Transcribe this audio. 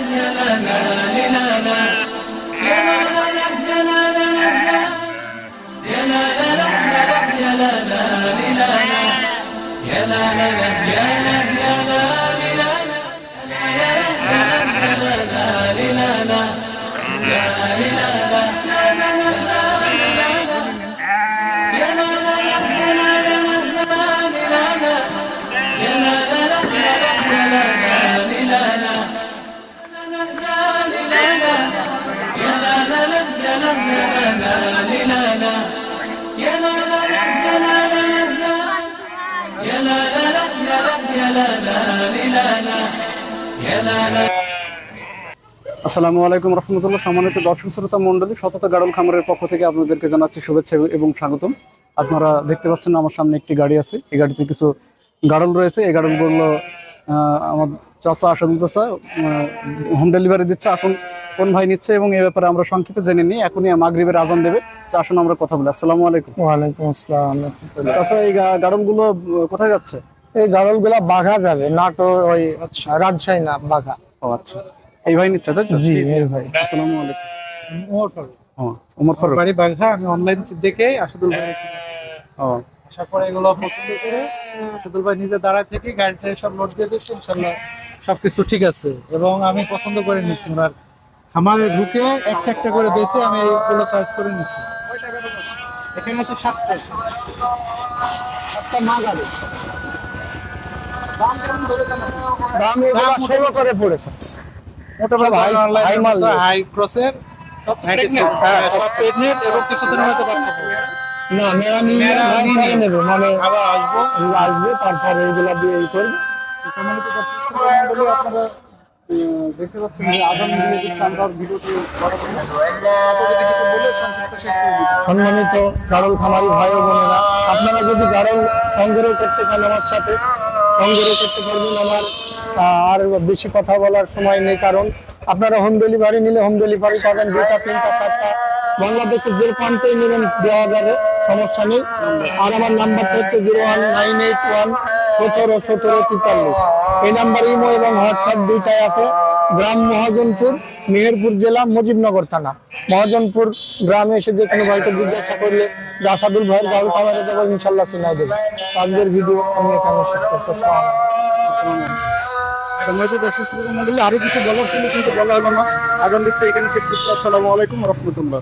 Yeah, no, no. আসসালামু আলাইকুম রহমতুল্লাহ। সম্মানিত দর্শক শ্রোতা মণ্ডলী শতত গাড়ল খামারের পক্ষ থেকে আপনাদেরকে জানাচ্ছি শুভেচ্ছা এবং স্বাগতম। আপনারা দেখতে পাচ্ছেন আমার সামনে একটি গাড়ি আছে। এই গাড়িতে কিছু গাড়ল রয়েছে। এই গাড়লগুলো আমার চাচা আসন চাচা হোম ডেলিভারি দিচ্ছে। আসুন কোন ভাই নিচ্ছে এবং এই ব্যাপারে আমরা সংক্ষেপে জেনে নিই। এখনই মাগরিবের আজান দেবে। তো আসুন আমরা কথা বলি। আসসালামু আলাইকুম। ওয়ালাইকুম আসসালাম। চাচা এই গাড়লগুলো কোথায় যাচ্ছে? এই গাড়লগুলা বাঘা যাবে নাটোর ওই রাজশাহী না বাঘা। ও আচ্ছা। এই ভাই নিচ্ছে তাই তো? জি এই ভাই। আসসালামু আলাইকুম। ওমর ফারুক। ওমর ফারুক। বাড়ি বাঘা আমি অনলাইন দেখে আসাদুল ভাই ও। আসার পরে এগুলো পছন্দ করে আসাদুল ভাই নিজে দাঁড়ায় থেকে গাড়ি গাড়িতে সব নোট দিয়ে দিচ্ছে ইনশাল্লাহ সবকিছু ঠিক আছে। এবং আমি পছন্দ করে নিচ্ছি ওনার খামারে ঢুকে একটা একটা করে বেছে আমি এইগুলো চয়েস করে নিচ্ছি এখানে আছে সাতটা। সাতটা মা গাড়ি। দাম জানেন? ষোলো করে পড়েছে হাই- হাই মাল হাই ক্রসের হ্যাঁ সব প্রেগনেন্ট এবং বাচ্চা না নিয়ে নিয়ে নেবে মানে আবার আসব আসবে তারপরে এগুলা দিয়ে করবে আপনারা দেখতে পাচ্ছেন আগামী দিনে দিচ্ছে আমরা ভিডিওটি। সম্মানিত গাড়ল খামারি ভাই বোনেরা আপনারা যদি গাড়ল সংগ্রহ করতে চান আমার সাথে সংগ্রহ করতে পারবেন আমার। আর বেশি কথা বলার সময় নেই কারণ আপনারা হোম ডেলিভারি নিলে হোম ডেলিভারি পাবেন দুটা তিনটা, চারটা। বাংলাদেশের যে প্রান্তেই নেবেন দেওয়া যাবে, সমস্যা নেই। আর আমার নাম্বারটা হচ্ছে zero one nine eight one সতেরো সতেরো তেতাল্লিশ। এই নাম্বার ইমো এবং হোয়াটসঅ্যাপ দুইটাই আছে। গ্রাম মহাজনপুর, মেহেরপুর জেলা, মুজিবনগর থানা। মহাজনপুর গ্রামে এসে যে কোনো ভাইকে জিজ্ঞাসা করলে রাসাদুল ভাইয়ের গাড়ি খাবারে দেবো ইনশাল্লাহ চিনাই দেবে। আজকের ভিডিও আমি এখানে শেষ করছি। আরও কিছু বলার ছিল কিন্তু বলা হলো না। আগামী এখানে শেষ করতে আসসালামু আলাইকুম রহমতুল্লাহ।